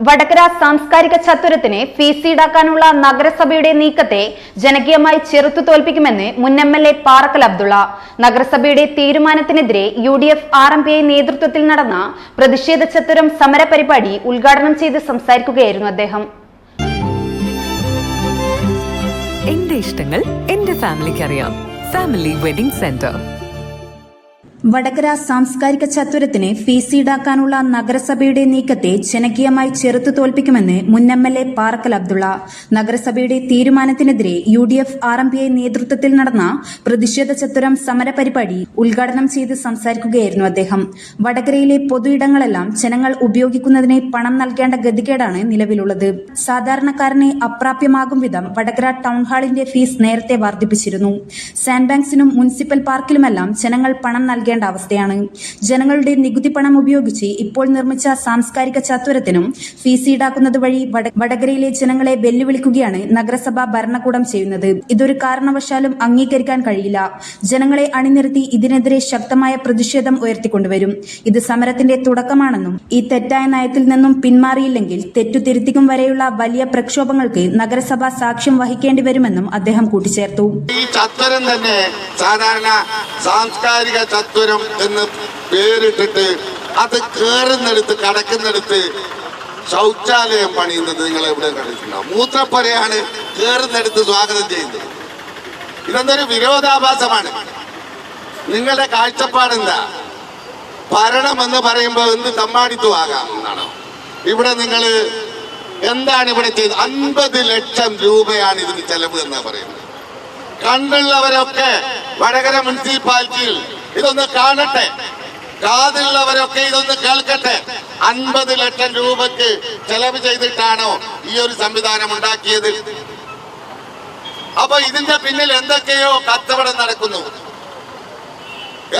വടകര സാംസ്കാരിക ചത്തുരത്തിന് ഫീസ് ഈടാക്കാനുള്ള നഗരസഭയുടെ നീക്കത്തെ ജനകീയമായി ചെറുത്തു തോൽപ്പിക്കുമെന്ന് മുൻ M L A Parakkal Abdullah. നഗരസഭയുടെ തീരുമാനത്തിനെതിരെ U D F R M P I നേതൃത്വത്തിൽ നടന്ന പ്രതിഷേധ ചത്തുരം സമര പരിപാടി ഉദ്ഘാടനം ചെയ്ത് സംസാരിക്കുകയായിരുന്നു അദ്ദേഹം. എന്റെ ഇഷ്ടങ്ങൾ എന്റെ ഫാമിലിക്ക് അറിയാം ഫാമിലി വെഡിംഗ് സെന്റർ. വടകര സാംസ്കാരിക ചത്വരത്തിന് ഫീസ് ഈടാക്കാനുള്ള നഗരസഭയുടെ നീക്കത്തെ ജനകീയമായി ചെറുത്തു തോൽപ്പിക്കുമെന്ന് മുൻ M L A Parakkal Abdullah. നഗരസഭയുടെ തീരുമാനത്തിനെതിരെ U D F R M P I നേതൃത്വത്തിൽ നടന്ന പ്രതിഷേധ ചത്വരം സമര പരിപാടി ഉദ്ഘാടനം ചെയ്ത് സംസാരിക്കുകയായിരുന്നു അദ്ദേഹം. വടകരയിലെ പൊതുയിടങ്ങളെല്ലാം ജനങ്ങൾ ഉപയോഗിക്കുന്നതിന് പണം നൽകേണ്ട ഗതികേടാണ് നിലവിലുള്ളത്. സാധാരണക്കാരനെ അപ്രാപ്യമാകും വിധം വടകര ടൗൺ ഹാളിന്റെ ഫീസ് നേരത്തെ വർദ്ധിപ്പിച്ചിരുന്നു. സാൻഡ് ബാങ്ക്സിനും മുനിസിപ്പൽ പാർക്കിലുമെല്ലാം ജനങ്ങൾ പണം നൽകേണ്ട അവസ്ഥയാണ്. ജനങ്ങളുടെ നികുതി പണം ഉപയോഗിച്ച് ഇപ്പോൾ നിർമ്മിച്ച സാംസ്കാരിക ചത്വരത്തിനും ഫീസ് ഈടാക്കുന്നത് വഴി വടകരയിലെ ജനങ്ങളെ വെല്ലുവിളിക്കുകയാണ് നഗരസഭ ഭരണകൂടം ചെയ്യുന്നത്. ഇതൊരു കാരണവശാലും അംഗീകരിക്കാൻ കഴിയില്ല. ജനങ്ങളെ അണിനിരത്തി ഇതിനെതിരെ ശക്തമായ പ്രതിഷേധം ഉയർത്തിക്കൊണ്ടുവരും. ഇത് സമരത്തിന്റെ തുടക്കമാണെന്നും ഈ തെറ്റായ നയത്തിൽ നിന്നും പിന്മാറിയില്ലെങ്കിൽ തെറ്റുതിരുത്തിക്കും വരെയുള്ള വലിയ പ്രക്ഷോഭങ്ങൾക്ക് നഗരസഭ സാക്ഷ്യം വഹിക്കേണ്ടി വരുമെന്നും അദ്ദേഹം കൂട്ടിച്ചേർത്തു. ഈ തന്നെ സാധാരണ സാംസ്കാരിക എന്ന് പേരിട്ടിട്ട് അത് കയറുന്നെടുത്ത് കടക്കുന്നിടത്ത് ശൗചാലയം പണിയുന്നത് നിങ്ങൾ എവിടെ കണ്ടിട്ടില്ല മൂത്രപ്പുരയാണ് കയറുന്നെടുത്ത് സ്വാഗതം ചെയ്യുന്നത്. ഇതെന്തൊരു വിരോധാഭാസമാണ്? നിങ്ങളുടെ കാഴ്ചപ്പാട് എന്താ? ഭരണം എന്ന് പറയുമ്പോൾ എന്ത് തമ്മാടിത്തുവാകാം എന്നാണോ? ഇവിടെ നിങ്ങൾ എന്താണ് ഇവിടെ ചെയ്തത്? അൻപത് ലക്ഷം രൂപയാണ് ഇതിന് ചെലവ് എന്നാ പറയുന്നത്. കണ്ടുള്ളവരൊക്കെ വടകര മുനിസിപ്പാലിറ്റിയിൽ ഇതൊന്ന് കാണട്ടെ. കാതിലുള്ളവരൊക്കെ ഇതൊന്ന് കേൾക്കട്ടെ. അൻപത് ലക്ഷം രൂപക്ക് ചെലവ് ചെയ്തിട്ടാണോ ഈ ഒരു സംവിധാനം ഉണ്ടാക്കിയത്? അപ്പൊ ഇതിന്റെ പിന്നിൽ എന്തൊക്കെയോ കച്ചവടം നടക്കുന്നു.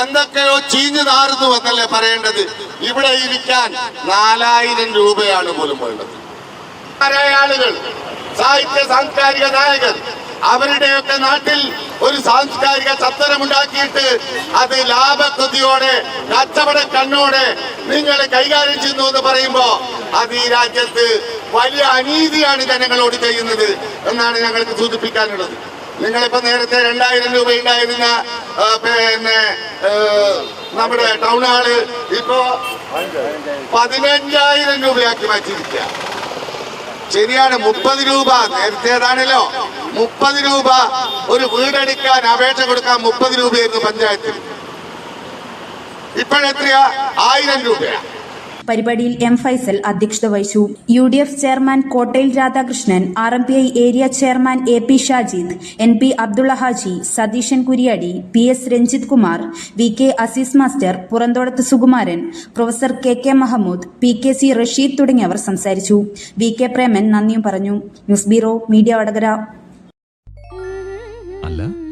എന്തൊക്കെയോ ചീഞ്ഞു നാറുന്നു എന്നല്ലേ പറയേണ്ടത്? ഇവിടെ ഇരിക്കാൻ നാലായിരം രൂപയാണ് പോലും വേണ്ടത്. ആളുകൾ സാഹിത്യ സാംസ്കാരിക നായകർ അവരുടെയൊക്കെ നാട്ടിൽ ഒരു സാംസ്കാരിക ചത്തരം ഉണ്ടാക്കിയിട്ട് അത് ലാഭകൃതിയോടെ കച്ചവട കണ്ണോടെ നിങ്ങൾ കൈകാര്യം ചെയ്യുന്നു എന്ന് പറയുമ്പോ അത് ഈ രാജ്യത്ത് വലിയ അനീതിയാണ് ജനങ്ങളോട് ചെയ്യുന്നത് എന്നാണ് ഞങ്ങൾക്ക് സൂചിപ്പിക്കാനുള്ളത്. നിങ്ങളിപ്പോ നേരത്തെ രണ്ടായിരം രൂപ ഉണ്ടായിരുന്ന പിന്നെ നമ്മുടെ ടൗൺ ഹാൾ ഇപ്പോ പതിനഞ്ചായിരം രൂപയാക്കി മാറ്റിയിരിക്കുക ശരിയാണ് മുപ്പത് രൂപ നേരത്തേതാണല്ലോ. മുപ്പത് രൂപ ഒരു വീടെടുക്കാൻ അപേക്ഷ കൊടുക്കാൻ മുപ്പത് രൂപയായിരുന്നു പഞ്ചായത്തിൽ. ഇപ്പോഴെത്രയാ? ആയിരം രൂപയാ. പരിപാടിയിൽ എം ഫൈസൽ അധ്യക്ഷത വഹിച്ചു. U D F chairman Kottayil Radhakrishnan R M P I area chairman A P Shajid N P Abdulla Haji Satheesan Kuriyadi P S Ranjith Kumar V K Azeez master Puranthodath Sukumaran professor K K Mahamood P K C Rasheed തുടങ്ങിയവർ സംസാരിച്ചു. V K Preman നന്ദിയും പറഞ്ഞു. News bureau media Vadakara.